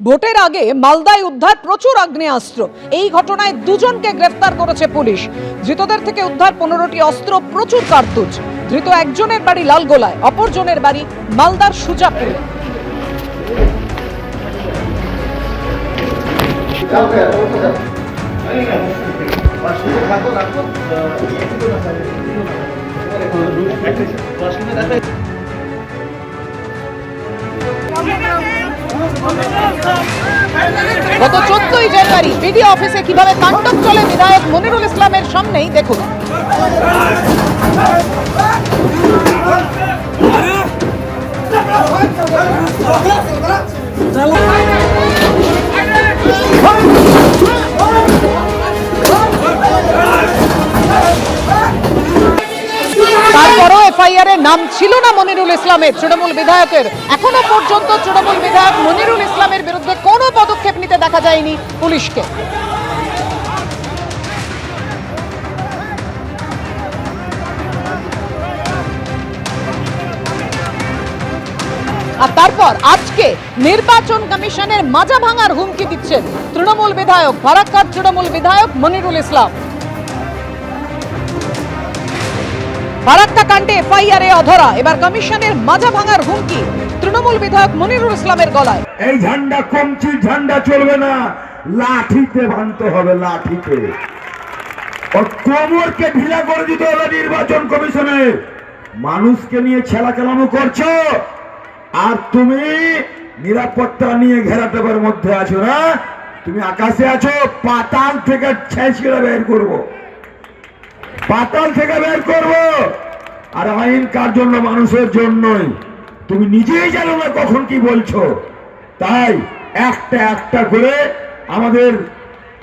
ভোটের আগে মালদায় উদ্ধার প্রচুর আগ্নেয়াস্ত্র। এই ঘটনায় দুজনকে গ্রেফতার করেছে পুলিশ। ধৃতদের থেকে উদ্ধার পনেরোটি অস্ত্র, প্রচুর কার্তুজ। ধৃত একজনের বাড়ি লালগোলায়, অপরজনের বাড়ি মালদার সুজাপুরে। গত চোদ্দই জানুয়ারি বিডি অফিসে কীভাবে তাণ্ডব চলে বিধায়ক মনিরুল ইসলামের সামনেই দেখুন। তারপরও এফআইআর নাম ছিল না মনিরুল ইসলামের, তৃণমূল বিধায়কের। এখনও পর্যন্ত তৃণমূল বিধায়ক মনিরুল ইসলামের বিরুদ্ধে কোনো পদক্ষেপ নিতে দেখা যায়নি পুলিশকে। আর তারপর আজকে নির্বাচন কমিশনের মাজা ভাঙার হুমকি দিচ্ছেন তৃণমূল বিধায়ক ফারাক্কার তৃণমূল বিধায়ক মনিরুল ইসলাম। ফারাক্কা কাণ্ডে এফআইআর অধরা। এবার কমিশনের মাজা ভাঙার হুমকি। তৃণমূল বিধায়ক মনিরুল ইসলামের গলায়। এই ঝান্ডা কমছি, ঝান্ডা চলবে না। লাঠিতে ভাঙতে হবে, লাঠিতে। কোমরকে ঢিলা করে দিতে হবে নির্বাচন কমিশনে মানুষকে নিয়ে ছেলা কেলামো করছ। আর তুমি নিরাপত্তা নিয়ে ঘেরাটোপের মধ্যে আছো না? তুমি আকাশে আছো, পাতাল থেকে ছেঁচড়ে বের করব। পাতাল থেকে বের করব। আর আইন কার জন্য? মানুষের জন্যই। তুমি নিজেই জানো না কখন কি বলছো। তাই একটা একটা করে আমাদের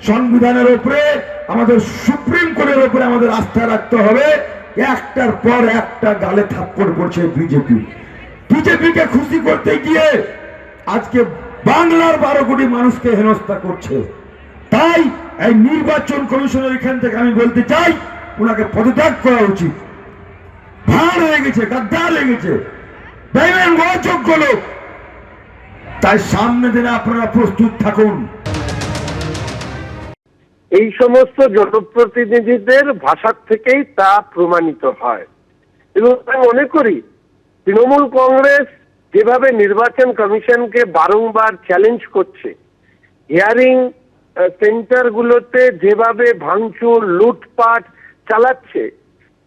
সংবিধানের উপরে আমাদের সুপ্রিম কোর্টের উপরে আমাদের আস্থা রাখতে হবে। একটার পর একটা গালে থাপ্পড় পড়ছে বিজেপি। বিজেপিকে খুশি করতে গিয়ে আজকে বাংলার বারো কোটি মানুষকে হেনস্থা করছে। তাই এই নির্বাচন কমিশনের এখান থেকে আমি বলতে চাই ওনাকে পদত্যাগ করা উচিত। ভাড় হয়ে গেছে, গাদ্দার হয়ে গেছে। অযোগ্য লোক। তাই সামনে দিনে আপনারা প্রস্তুত থাকুন। এই সমস্ত জনপ্রতিনিধিদের ভাষার থেকেই তা প্রমাণিত হয়। এবং আমি মনে করি, তৃণমূল কংগ্রেস যেভাবে নির্বাচন কমিশনকে বারংবার চ্যালেঞ্জ করছে হিয়ারিং সেন্টারগুলোতে যেভাবে ভাঙচুর, লুটপাট চালাচ্ছে।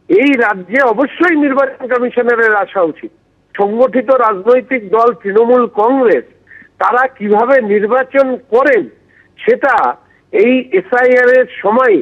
এই রাজ্যে অবশ্যই নির্বাচন কমিশনারের আসা উচিত। সংগঠিত রাজনৈতিক দল তৃণমূল কংগ্রেস, তারা কীভাবে নির্বাচন করেন, সেটা এই এসআইআর এর সময়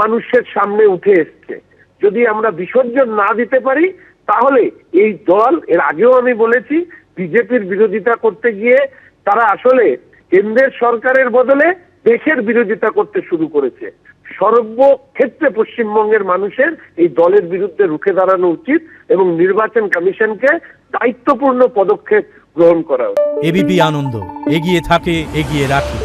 মানুষের সামনে উঠে এসছে। যদি আমরা বিসর্জন না দিতে পারি, তাহলে এই দল, এর আগেও আমি বলেছি, বিজেপির বিরোধিতা করতে গিয়ে তারা আসলে কেন্দ্রের সরকারের বদলে দেশের বিরোধিতা করতে শুরু করেছে। সর্বক্ষেত্রে পশ্চিমবঙ্গের মানুষের এই দলের বিরুদ্ধে রুখে দাঁড়ানো উচিত এবং নির্বাচন কমিশনকে দায়িত্বপূর্ণ পদক্ষেপ গ্রহণ করা এবিপি আনন্দ, এগিয়ে থাকে, এগিয়ে রাখে